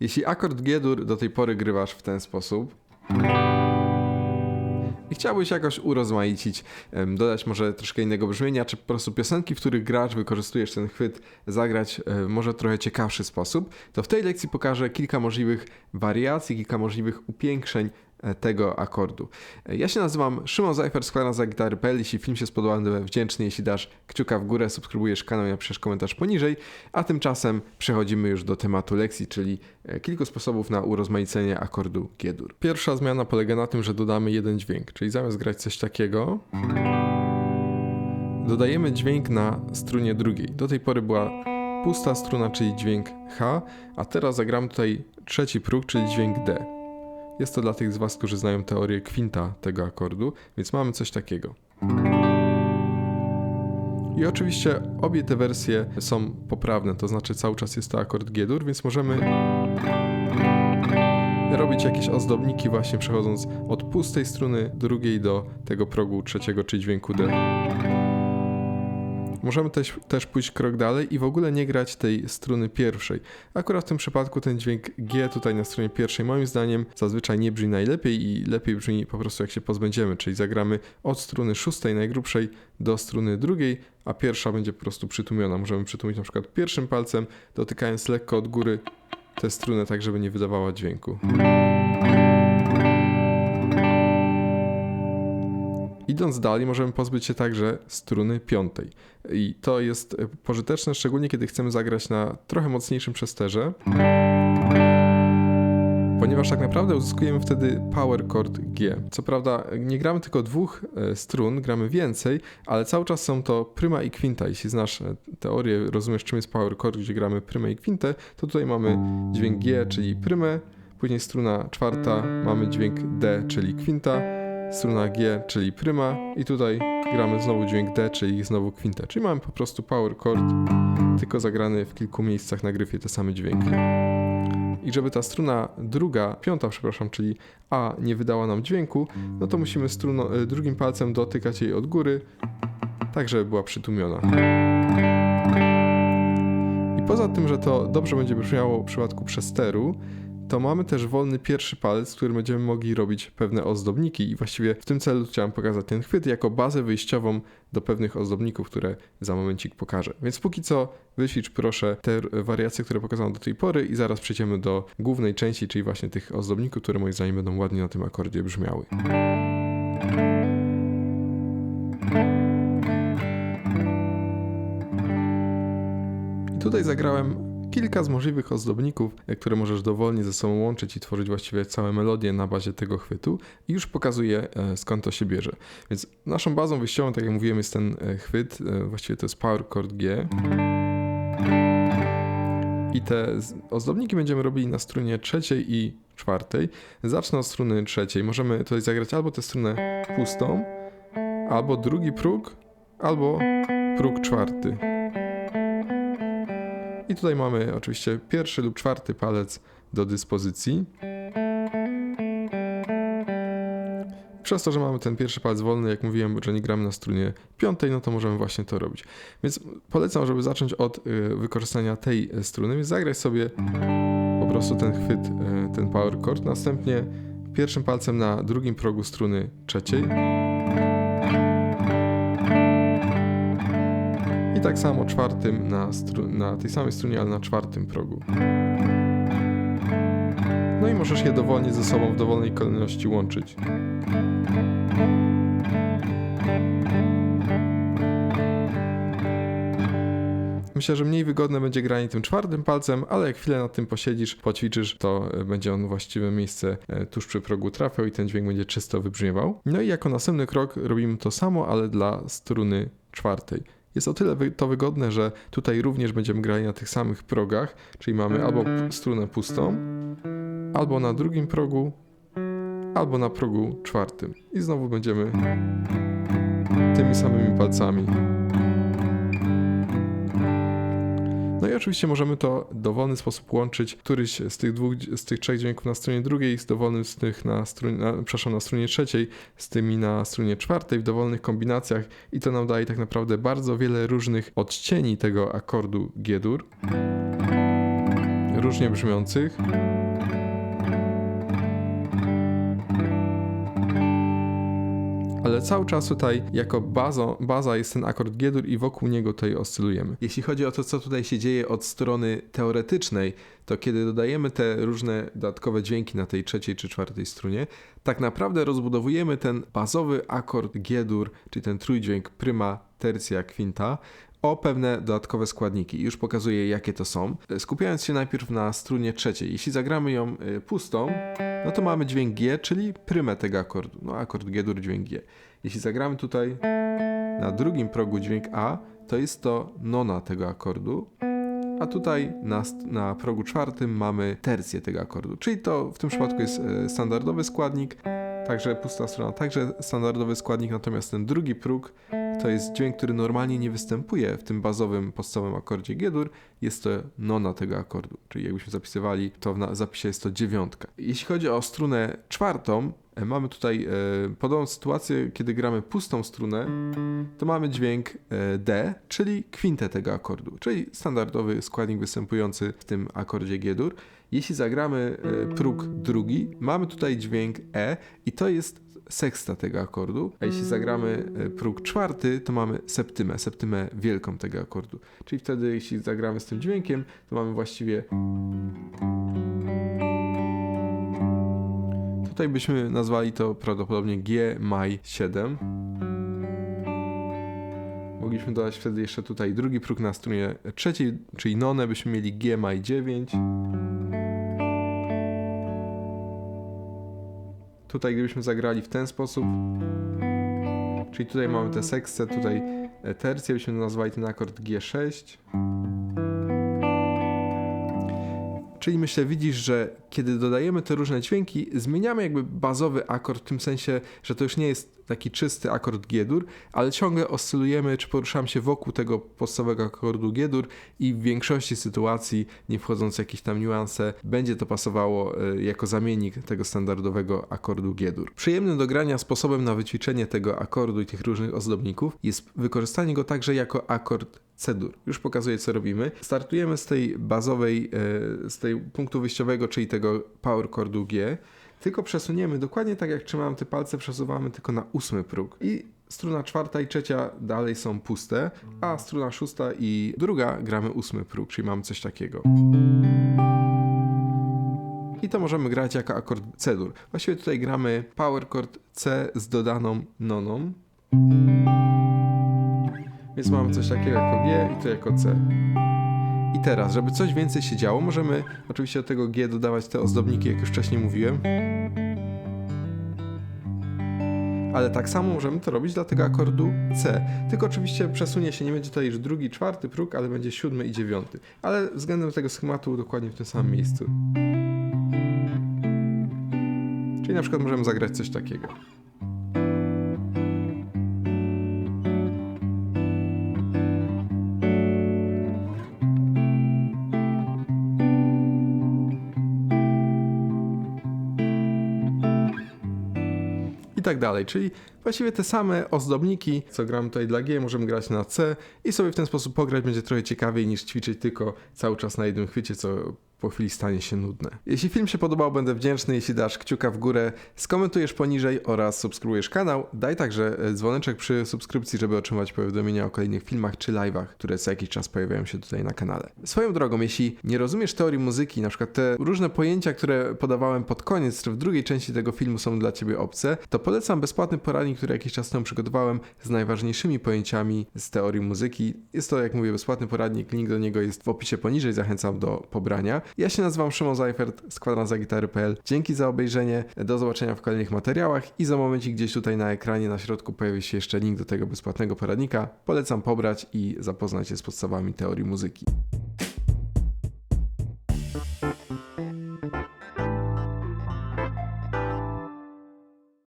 Jeśli akord G-dur do tej pory grywasz w ten sposób i chciałbyś jakoś urozmaicić, dodać może troszkę innego brzmienia, czy po prostu piosenki, w których grasz, wykorzystujesz ten chwyt, zagrać e, w może trochę ciekawszy sposób, to w tej lekcji pokażę kilka możliwych wariacji, kilka możliwych upiększeń tego akordu. E, Ja się nazywam Szymon Zajfer Klarna za gitary.pl. Jeśli film się spodobał, będę wdzięczny, jeśli dasz kciuka w górę, subskrybujesz kanał i napiszesz komentarz poniżej. A tymczasem przechodzimy już do tematu lekcji, czyli e, kilku sposobów na urozmaicenie akordu G-dur. Pierwsza zmiana polega na tym, że dodamy jeden dźwięk, czyli zamiast grać coś takiego, dodajemy dźwięk na strunie drugiej. Do tej pory była pusta struna, czyli dźwięk H, a teraz zagram tutaj trzeci próg, czyli dźwięk D. Jest to dla tych z Was, którzy znają teorię kwinta tego akordu, więc mamy coś takiego. I oczywiście obie te wersje są poprawne, to znaczy cały czas jest to akord G-dur, więc możemy robić jakieś ozdobniki właśnie przechodząc od pustej struny drugiej do tego progu trzeciego, czyli dźwięku D. Możemy też, też pójść krok dalej i w ogóle nie grać tej struny pierwszej. Akurat w tym przypadku ten dźwięk G tutaj na stronie pierwszej moim zdaniem zazwyczaj nie brzmi najlepiej i lepiej brzmi po prostu jak się pozbędziemy, czyli zagramy od struny szóstej najgrubszej do struny drugiej, a pierwsza będzie po prostu przytłumiona. Możemy przytłumić na przykład pierwszym palcem, dotykając lekko od góry tę strunę tak, żeby nie wydawała dźwięku. Idąc dalej, możemy pozbyć się także struny piątej. I to jest e, pożyteczne, szczególnie kiedy chcemy zagrać na trochę mocniejszym przesterze, ponieważ tak naprawdę uzyskujemy wtedy power chord G. Co prawda nie gramy tylko dwóch e, strun, gramy więcej, ale cały czas są to pryma i kwinta. Jeśli znasz e, teorię, rozumiesz czym jest power chord, gdzie gramy prymę i kwintę, to tutaj mamy dźwięk G, czyli prymę, później struna czwarta, mamy dźwięk D, czyli kwinta, struna G, czyli pryma i tutaj gramy znowu dźwięk D, czyli znowu kwintę. Czyli mamy po prostu power chord, tylko zagrany w kilku miejscach na gryfie te same dźwięki. I żeby ta struna druga, piąta, przepraszam, czyli A nie wydała nam dźwięku, no to musimy struno, y, drugim palcem dotykać jej od góry, tak żeby była przytłumiona. I poza tym, że to dobrze będzie brzmiało w przypadku przesteru, to mamy też wolny pierwszy palec, którym będziemy mogli robić pewne ozdobniki i właściwie w tym celu chciałem pokazać ten chwyt jako bazę wyjściową do pewnych ozdobników, które za momencik pokażę. Więc póki co wyświcz proszę te wariacje, które pokazałem do tej pory i zaraz przejdziemy do głównej części, czyli właśnie tych ozdobników, które moim zdaniem będą ładnie na tym akordzie brzmiały. I tutaj zagrałem kilka z możliwych ozdobników, które możesz dowolnie ze sobą łączyć i tworzyć właściwie całe melodie na bazie tego chwytu i już pokazuję e, skąd to się bierze. Więc naszą bazą wyjściową, tak jak mówiłem, jest ten e, chwyt, e, właściwie to jest power chord G. I te ozdobniki będziemy robili na strunie trzeciej i czwartej. Zacznę od struny trzeciej. Możemy tutaj zagrać albo tę strunę pustą, albo drugi próg, albo próg czwarty. I tutaj mamy oczywiście pierwszy lub czwarty palec do dyspozycji. Przez to, że mamy ten pierwszy palec wolny, jak mówiłem, że nie gramy na strunie piątej, no to możemy właśnie to robić. Więc polecam, żeby zacząć od y, wykorzystania tej y, struny, więc zagrać sobie po prostu ten chwyt, y, ten power chord, następnie pierwszym palcem na drugim progu struny trzeciej. I tak samo czwartym na, na tej samej strunie, ale na czwartym progu. No i możesz je dowolnie ze sobą w dowolnej kolejności łączyć. Myślę, że mniej wygodne będzie granie tym czwartym palcem, ale jak chwilę nad tym posiedzisz, poćwiczysz, to e, będzie on właściwe miejsce e, tuż przy progu trafiał i ten dźwięk będzie czysto wybrzmiewał. No i jako następny krok robimy to samo, ale dla struny czwartej. Jest o tyle to wygodne, że tutaj również będziemy grali na tych samych progach, czyli mamy albo strunę pustą, albo na drugim progu, albo na progu czwartym. I znowu będziemy tymi samymi palcami. No i oczywiście możemy to w dowolny sposób łączyć. Któryś z tych dwóch, z tych trzech dźwięków na stronie drugiej, z dowolnym z tych na stronie, na, przepraszam, na stronie trzeciej, z tymi na stronie czwartej w dowolnych kombinacjach i to nam daje tak naprawdę bardzo wiele różnych odcieni tego akordu G-dur. różnie brzmiących. Ale cały czas tutaj jako bazo, baza jest ten akord G-dur i wokół niego tutaj oscylujemy. Jeśli chodzi o to, co tutaj się dzieje od strony teoretycznej, to kiedy dodajemy te różne dodatkowe dźwięki na tej trzeciej czy czwartej strunie, tak naprawdę rozbudowujemy ten bazowy akord G-dur, czyli ten trójdźwięk pryma, tercja, kwinta, o pewne dodatkowe składniki. Już pokazuję, jakie to są. Skupiając się najpierw na strunie trzeciej. Jeśli zagramy ją y, pustą, no to mamy dźwięk G, czyli prymę tego akordu. No akord G-dur, dźwięk G. Jeśli zagramy tutaj na drugim progu dźwięk A, to jest to nona tego akordu. A tutaj na, na progu czwartym mamy tercję tego akordu, czyli to w tym przypadku jest e, standardowy składnik, także pusta strona, także standardowy składnik, natomiast ten drugi próg to jest dźwięk, który normalnie nie występuje w tym bazowym, podstawowym akordzie G-dur, jest to nona tego akordu, czyli jakbyśmy zapisywali, to w zapisie jest to dziewiątka. Jeśli chodzi o strunę czwartą, e, mamy tutaj e, podobną sytuację, kiedy gramy pustą strunę, to mamy dźwięk e, D, czyli kwintę tego akordu, czyli standardowy składnik występujący w tym akordzie G-dur. Jeśli zagramy e, próg drugi, mamy tutaj dźwięk E i to jest seksta tego akordu, a jeśli zagramy e, próg czwarty, to mamy septymę, septymę wielką tego akordu. Czyli wtedy, jeśli zagramy z tym dźwiękiem, to mamy właściwie Tutaj byśmy nazwali to prawdopodobnie G maj 7. Mogliśmy dodać wtedy jeszcze tutaj drugi próg na strunie trzeciej, czyli nonę byśmy mieli G maj 9. Tutaj gdybyśmy zagrali w ten sposób, czyli tutaj mamy tę sekcję, tutaj e, tercję, byśmy nazwali ten akord G6. Czyli myślę, widzisz, że kiedy dodajemy te różne dźwięki, zmieniamy jakby bazowy akord, w tym sensie, że to już nie jest taki czysty akord G-dur, ale ciągle oscylujemy, czy poruszamy się wokół tego podstawowego akordu G-dur i w większości sytuacji, nie wchodząc w jakieś tam niuanse, będzie to pasowało e, jako zamiennik tego standardowego akordu G-dur. Przyjemnym do grania sposobem na wyćwiczenie tego akordu i tych różnych ozdobników jest wykorzystanie go także jako akord C-dur. Już pokazuję, co robimy. Startujemy z tej bazowej, e, z tej punktu wyjściowego, czyli tego power chordu G, tylko przesuniemy dokładnie tak, jak trzymałem te palce, przesuwamy tylko na ósmy próg. I struna czwarta i trzecia dalej są puste, a struna szósta i druga gramy ósmy próg, czyli mamy coś takiego. I to możemy grać jako akord C-dur. Właściwie tutaj gramy power chord C z dodaną noną. Więc mamy coś takiego jako G i to jako C. I teraz, żeby coś więcej się działo, możemy oczywiście do tego G dodawać te ozdobniki, jak już wcześniej mówiłem. Ale tak samo możemy to robić dla tego akordu C. Tylko oczywiście przesunie się, nie będzie tutaj już drugi, czwarty próg, ale będzie siódmy i dziewiąty. Ale względem tego schematu dokładnie w tym samym miejscu. Czyli na przykład możemy zagrać coś takiego. Tak dalej. Czyli właściwie te same ozdobniki, co gramy tutaj dla G, możemy grać na C i sobie w ten sposób pograć będzie trochę ciekawiej niż ćwiczyć tylko cały czas na jednym chwycie, co po chwili stanie się nudne. Jeśli film się podobał, będę wdzięczny, jeśli dasz kciuka w górę, skomentujesz poniżej oraz subskrybujesz kanał. Daj także e, dzwoneczek przy subskrypcji, żeby otrzymywać powiadomienia o kolejnych filmach czy live'ach, które co jakiś czas pojawiają się tutaj na kanale. Swoją drogą, jeśli nie rozumiesz teorii muzyki, na przykład te różne pojęcia, które podawałem pod koniec, czy w drugiej części tego filmu są dla Ciebie obce, to polecam bezpłatny poradnik, który jakiś czas temu przygotowałem z najważniejszymi pojęciami z teorii muzyki. Jest to, jak mówię, bezpłatny poradnik, link do niego jest w opisie poniżej, zachęcam do pobrania. Ja się nazywam Szymon Zajfert z kwadranzagitary.pl. Dzięki za obejrzenie, do zobaczenia w kolejnych materiałach i za momencik gdzieś tutaj na ekranie na środku pojawi się jeszcze link do tego bezpłatnego poradnika. Polecam pobrać i zapoznać się z podstawami teorii muzyki.